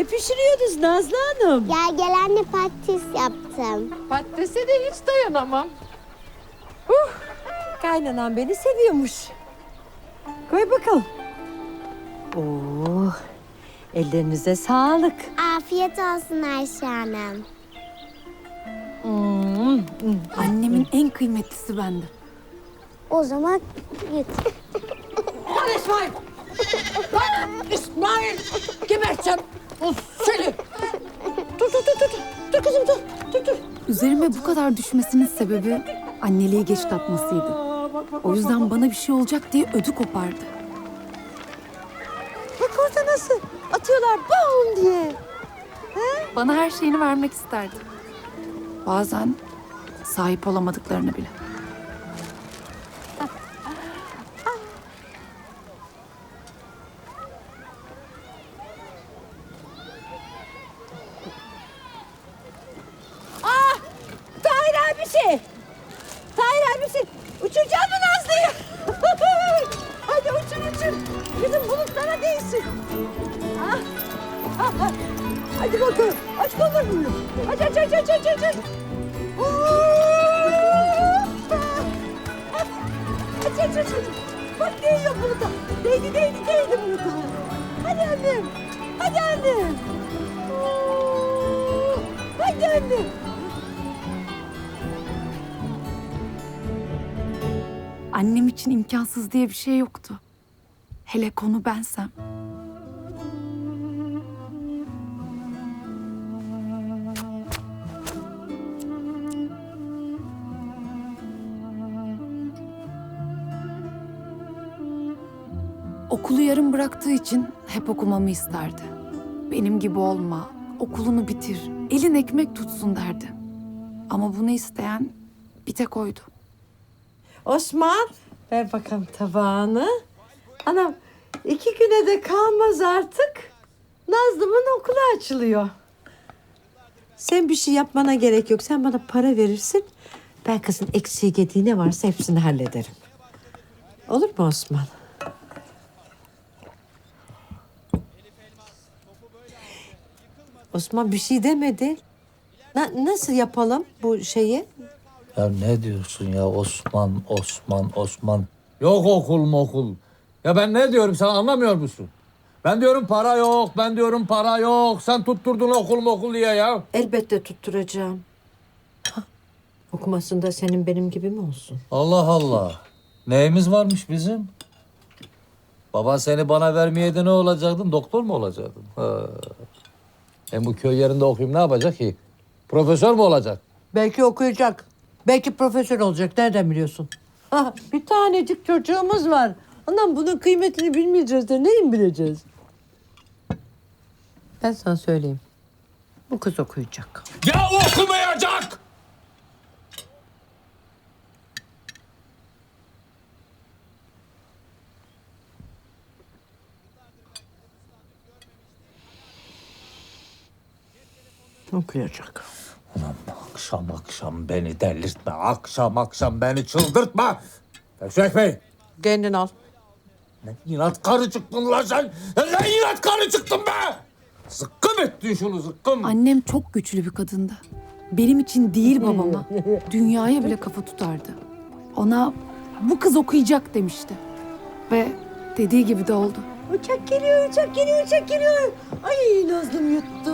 Ne pişiriyordunuz Nazlı Hanım? Gel gel anne patates yaptım. Patatese de hiç dayanamam. Kaynanan beni seviyormuş. Koy bakalım. Oo, ellerinize sağlık. Afiyet olsun Ayşe Hanım. Hmm, Annemin en kıymetlisi bende. O zaman git. Lan İsmail! Lan İsmail! Geberteceğim seni! Dur dur dur dur! Dur kızım dur! Dur dur! Üzerime bu kadar düşmesinin sebebi anneliği geç tatmasıydı. O yüzden bana bir şey olacak diye ödü kopardı. Bak orada nasıl atıyorlar bam diye. Bana her şeyini vermek isterdi. Bazen sahip olamadıklarını bile. Bizim bulutlara değsin. Ah, ah, ah. Hadi bakalım. Aç kollarını. Aç aç aç aç aç aç. aç. Aç aç aç. Bak değiyor buluta. Değdi değdi değdi buluta. Hadi annem. Hadi annem. Hadi annem. Annem için imkansız diye bir şey yoktu. Hele konu bensem. Okulu yarım bıraktığı için hep okumamı isterdi. Benim gibi olma, okulunu bitir, elin ekmek tutsun derdi. Ama bunu isteyen bir tek oydu. Osman ver bakalım tabağını. Anam iki güne de kalmaz artık. Nazlı'mın okulu açılıyor. Sen bir şey yapmana gerek yok. Sen bana para verirsin. Ben kızın eksiği gediği ne varsa hepsini hallederim. Olur mu Osman? Osman bir şey demedi. Na- nasıl yapalım bu şeyi? Ya ne diyorsun ya Osman, Osman, Osman. Yok okul mu okul. Ya ben ne diyorum sen anlamıyor musun? Ben diyorum para yok, ben diyorum para yok. Sen tutturdun okul mu okul diye ya. Elbette tutturacağım. Hah, Okumasında senin benim gibi mi olsun? Allah Allah. Neyimiz varmış bizim? Baba seni bana vermeyeydi ne olacaktın? Doktor mu olacaktın? Ha. Hem bu köy yerinde okuyayım ne yapacak ki? Profesör mü olacak? Belki okuyacak. Belki profesör olacak. Nereden biliyorsun? Ah, bir tanecik çocuğumuz var. Anam bunun kıymetini bilmeyeceğiz de neyin bileceğiz? Ben sana söyleyeyim. Bu kız okuyacak. Ya okumayacak! Okuyacak. Ulan akşam akşam beni delirtme. Akşam akşam beni çıldırtma. Eşref Bey. Kendin al. Ne inat karı çıktın lan sen. Ne inat karı çıktın be. Zıkkım ettin şunu zıkkım. Annem çok güçlü bir kadındı. Benim için değil babama, dünyaya bile kafa tutardı. Ona bu kız okuyacak demişti. Ve dediği gibi de oldu. Uçak geliyor, uçak geliyor, uçak geliyor. Ay Nazlım yuttu.